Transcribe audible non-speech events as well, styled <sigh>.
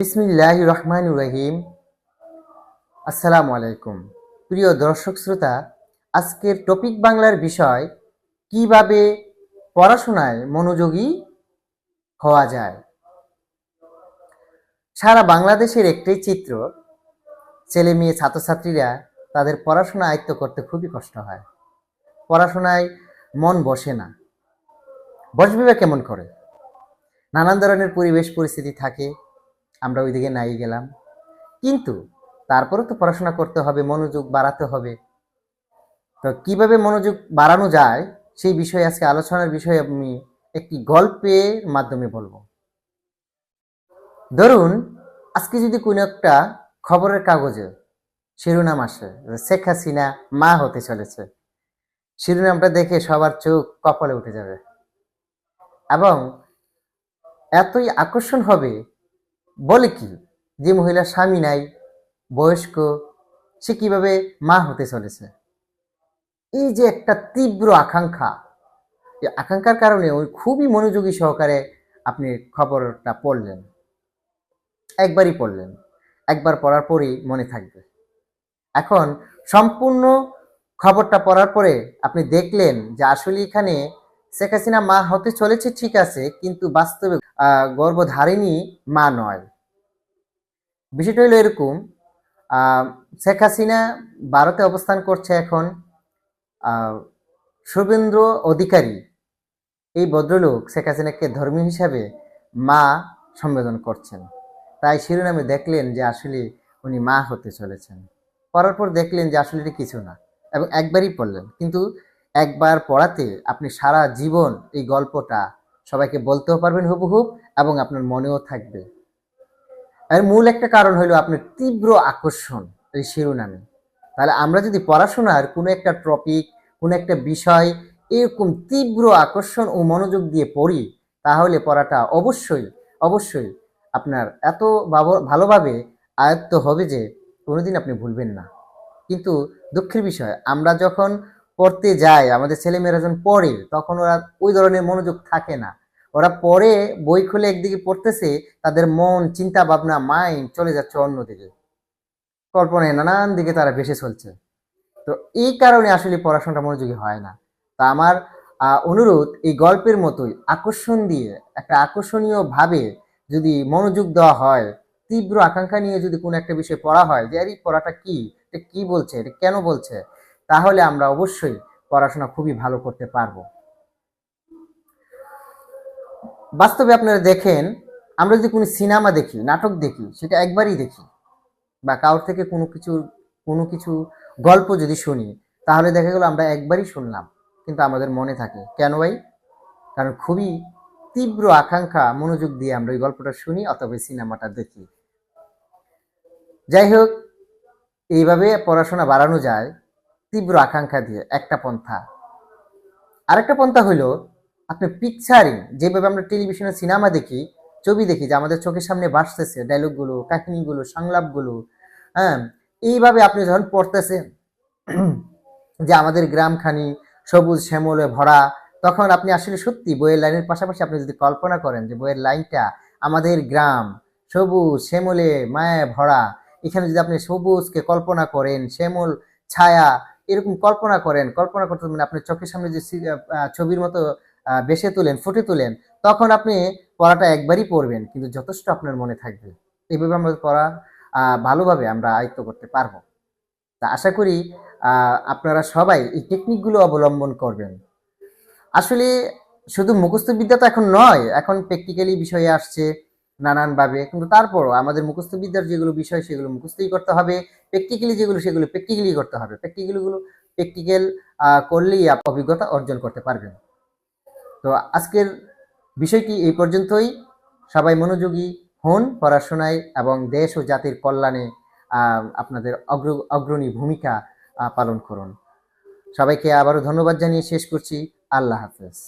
বিসমিল্লাহ রহমান রহিম। আসসালামু আলাইকুম। প্রিয় দর্শক শ্রোতা, আজকের টপিক বাংলার বিষয়, কীভাবে পড়াশোনায় মনোযোগী হওয়া যায়। সারা বাংলাদেশের একটি চিত্র, ছেলে মেয়ে ছাত্রছাত্রীরা তাদের পড়াশোনা আয়ত্ত করতে খুবই কষ্ট হয়। পড়াশোনায় মন বসে না। বসবে বা কেমন করে? নানান ধরনের পরিবেশ, পরিস্থিতি থাকে। আমরা ওইদিকে নাই গেলাম। কিন্তু তারপরেও তো পড়াশোনা করতে হবে, মনোযোগ বাড়াতে হবে। তো কীভাবে মনোযোগ বাড়ানো যায়, সেই বিষয়ে আজকে আলোচনার বিষয়ে আমি একটি গল্পের মাধ্যমে বলব। ধরুন, আজকে যদি কোনো একটা খবরের কাগজে শিরোনাম আসে শেখ হাসিনা মা হতে চলেছে, শিরোনামটা দেখে সবার চোখ কপালে উঠে যাবে। এবং এতই আকর্ষণ হবে বলে কি যে মহিলার স্বামী নাই, বয়স্ক, সে কীভাবে মা হতে চলেছে? এই যে একটা তীব্র আকাঙ্ক্ষা, এই আকাঙ্ক্ষার কারণে ওই খুবই মনোযোগী সহকারে আপনি খবরটা পড়লেন, একবারই পড়লেন, একবার পড়ার পরেই মনে থাকবে। এখন সম্পূর্ণ খবরটা পড়ার পরে আপনি দেখলেন যে আসলে এখানে শেখ হাসিনা মা হতে চলেছে ঠিক আছে, কিন্তু বাস্তবে গর্ভধারিণী মা নয়। বিষয়টা হলো এরকম শেখ হাসিনা ভারতে অবস্থান করছে এখন শুভেন্দ্র অধিকারী, এই ভদ্রলোক শেখ হাসিনাকে ধর্মী হিসাবে মা সম্বোধন করছেন। তাই শিরোনামে দেখলেন যে আসলে উনি মা হতে চলেছেন। পড়ার পর দেখলেন যে আসলে এটা কিছু না এবং একবারই পড়লেন। কিন্তু একবার পড়াতে আপনি সারা জীবন এই গল্পটা সবাইকে বলতেও পারবেন হুবহুব এবং আপনার মনেও থাকবে। এর মূল একটা কারণ হলো আপনার তীব্র আকর্ষণ এই শিরোনামে। তাহলে আমরা যদি পড়াশোনার কোনো একটা টপিক কোনো একটা বিষয় এরকম তীব্র আকর্ষণ ও মনোযোগ দিয়ে পড়ি, তাহলে পড়াটা অবশ্যই অবশ্যই আপনার এত ভাব- ভালোভাবে আয়ত্ত হবে যে কোনোদিন আপনি ভুলবেন না। কিন্তু দুঃখের বিষয়, আমরা যখন পড়তে যাই, আমাদের ছেলেমেয়েরা যখন পড়ে, তখন ওরা ওই ধরনের মনোযোগ থাকে না। ওরা পড়ে বই খুলে একদিকে পড়তেছে, তাদের মন, চিন্তা ভাবনা মাইন্ড চলে যাচ্ছে অন্যদিকে। কল্পনায় নানান দিকে তারা ভেসে চলছে। তো এই কারণে আসলে পড়াশোনাটা মনোযোগী হয় না। তা আমার অনুরোধ, এই গল্পের মতোই আকর্ষণ দিয়ে, একটা আকর্ষণীয় ভাবে যদি মনোযোগ দেওয়া হয়, তীব্র আকাঙ্ক্ষা নিয়ে যদি কোনো একটা বিষয় পড়া হয় যে এই পড়াটা কি? এটা কি বলছে? এটা কেন বলছে? তাহলে আমরা অবশ্যই পড়াশোনা খুবই ভালো করতে পারব। বাস্তবে আপনারা দেখেন, আমরা যদি কোনো সিনেমা দেখি, নাটক দেখি, সেটা একবারই দেখি বা কারোর থেকে কোনো কিছু কোনো কিছু গল্প যদি শুনি, তাহলে দেখা গেল আমরা একবারই শুনলাম, কিন্তু আমাদের মনে থাকে, কেন ভাই? কারণ খুবই তীব্র আকাঙ্ক্ষা, মনোযোগ দিয়ে আমরা ওই গল্পটা শুনি অথবা সিনেমাটা দেখি। যাই হোক, এইভাবে পড়াশোনা বাড়ানো যায়, তীব্র আকাঙ্ক্ষা দিয়ে একটা পন্থা। আরেকটা পন্থা হলো আপনি পিকচারিং যেভাবে আমরা টেলিভিশনে সিনেমা দেখি, ছবি দেখি, যে আমাদের চোখের সামনে ভাসতেছে ডায়লগগুলো কাহিনীগুলো, সংলাপগুলো হ্যাঁ এইভাবে আপনি যখন পড়তেছেন, <clears throat> যে আমাদের গ্রামখানি, সবুজ শ্যামলে ভরা, তখন আপনি আসলে সত্যি বইয়ের লাইনের পাশাপাশি আপনি যদি কল্পনা করেন যে বইয়ের লাইনটা আমাদের গ্রাম, সবুজ শ্যামলে মায়ায় ভরা, এখানে যদি আপনি সবুজকে কল্পনা করেন, শ্যামল ছায়া, এরকম কল্পনা করেন, কল্পনা করতে মানে আপনার চোখের সামনে যে ছবির মতো বেসে তোলেন, ফুটে তোলেন, তখন আপনি পড়াটা একবারই পড়বেন, কিন্তু যথেষ্ট আপনার মনে থাকবে। এইভাবে আমরা পড়া ভালোভাবে আমরা আয়ত্ত করতে পারব। তা আশা করি আপনারা সবাই এই টেকনিকগুলো অবলম্বন করবেন। আসলে শুধু মুখস্থ বিদ্যা তো এখন নয়, এখন প্র্যাকটিক্যালি বিষয়ে আসছে নানানভাবে, কিন্তু তারপরও আমাদের মুখস্থ বিদ্যার যেগুলো বিষয়, সেগুলো মুখস্থই করতে হবে। প্র্যাকটিক্যালি যেগুলো, সেগুলো প্র্যাকটিক্যালি করতে হবে। প্র্যাকটিক্যালগুলো প্র্যাকটিক্যাল করলেই অভিজ্ঞতা অর্জন করতে পারবেন। তো আজকের বিষয়টি এই পর্যন্তই। সবাই মনোযোগী হন পড়াশোনায় এবং দেশ ও জাতির কল্যাণে আপনাদের অগ্র, অগ্রণী ভূমিকা পালন করুন। সবাইকে আবারও ধন্যবাদ জানিয়ে শেষ করছি। আল্লাহ হাফেজ।